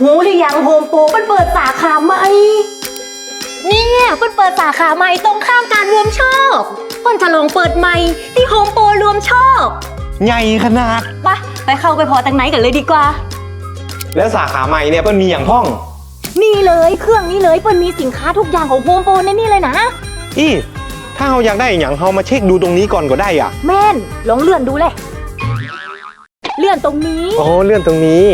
หูหรือยังโฮมโปรมันเปิดสาขาใหม่เนี่ยเปิ้นเปิดสาขาใหม่ตรงข้ามการรวมโชคเปิ้นจะลองเปิดใหม่ที่โฮมโปรรวมโชคใหญ่ขนาดไปไปเข้าไปพอตังไหนกันเลยดีกว่า แล้วสาขาใหม่เนี่ยมันมีอย่างพ่อง นี่เลยเครื่องนี้เลยเปิ้นมีสินค้าทุกอย่างของโฮมโปรในนี่เลยนะอีถ้าเราอยากได้อย่างเรามาเช็คดูตรงนี้ก่อนก็ได้อะ แม่นลองเลื่อนดูเลย เลื่อนตรงนี้ อ๋อเลื่อนตรงนี้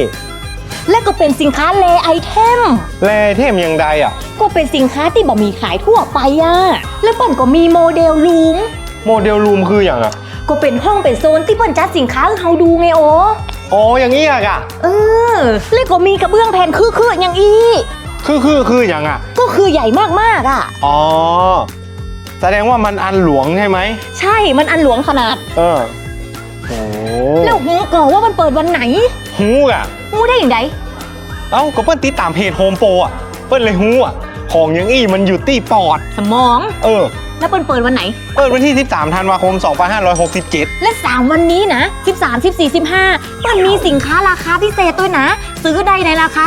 และก็เป็นสินค้าเลไอเทม แลเทมยังใดอะ ก็เป็นสินค้าที่บ่มีขายทั่วไปอะแล้วเปิ้นก็มีโมเดลรูม โมเดลรูมคืออย่างอะ ก็เป็นห้องเป็นโซนที่เปิ้นจัดสินค้าให้เฮาดูไงโออ๋ออย่างนี้อะกะเออ แล้วก็มีกระเบื้องแผ่นคือๆอย่างอีคือคือคืออย่างอะ ก็คือใหญ่มากๆอะ อ๋อ แสดงว่ามันอันหลวงใช่ไหม ใช่ มันอันหลวงขนาด เออโอ้ แล้วหูก่อนว่ามันเปิดวันไหนหูอะหูได้อย่างไรเอ้าก็เปิ้ลติดตามเพจโฮมโปรอะเปิ้ลเลยหูอะของอย่างอี้มันอยู่ตีปอด สมอง เออ แล้วเปิดเปิดวันไหน เปิดวันที่ 13ธันวาคม 2567 และ 3 วันนี้นะ 13 14 15มันมีสินค้าราคาพิเศษด้วยนะ ซื้อได้ในราคา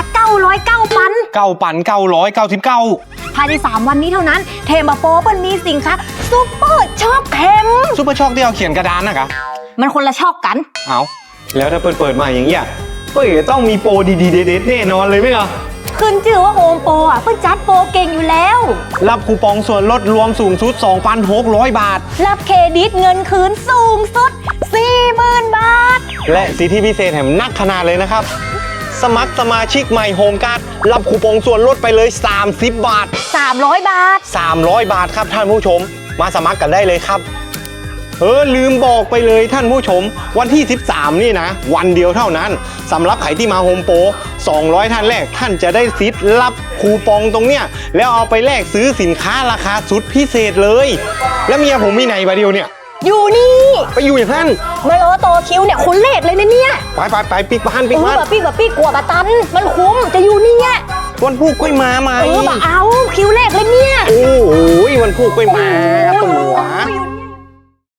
909ปัน9ปัน999ภายใน 3 วันนี้เท่านั้น เทมาโปเปิ้ลมีสินค้าซุปเปอร์ช็อกเค็มซุปเปอร์ช็อกที่เอาเขียนกระดานนะกะ มันคนละช็อกกัน เอาแล้วถ้าเปิดเปิดมาอย่างเงี้ยเป้ยต้องมีโปรดีๆเด็ดๆแน่นอนเลยไหมอะขึ้นชื่อว่าโฮมโปรอะเปิ้ลจัดโปรเก่งอยู่แล้ว รับคูปองส่วนลดรวมสูงสุด 2,600 บาท รับเครดิตเงินคืนสูงสุด 40,000 บาท และสิทธิพิเศษแถมนักขนาดเลยนะครับ สมัครสมาชิกใหม่โฮมการ์ดรับคูปองส่วนลดไปเลย 30 บาท 300 บาท 300 บาทครับท่านผู้ชม มาสมัครกันได้เลยครับ เออลืมบอกไปเลยท่านผู้ชม วันที่ 13 นี่นะ วันเดียวเท่านั้นสำหรับใครที่มาโฮมโปร200 ท่านแรกท่านจะได้สิทธิ์รับคูปองตรงเนี้ยแล้วเอาไปแลกซื้อสินค้าราคาสุดพิเศษเลย แล้วเมียผมมีไหนบาเดียวเนี่ย อยู่นี่ไปอยู่อย่างนั้นมาโลโตคิวเนี่ยคนเลขเลยนะเนี่ยไปไปไปปิกบ้านเอปิกอบ้านบะปี้บะปี้กลัวบะตัน มันคุ้มจะอยู่นี่เนี่ยวันพูกกล้วยมาไหมเออบะเอาคิวเลขเลยเนี่ยโอ้โหวันพูกกล้วยมาตัวอยู่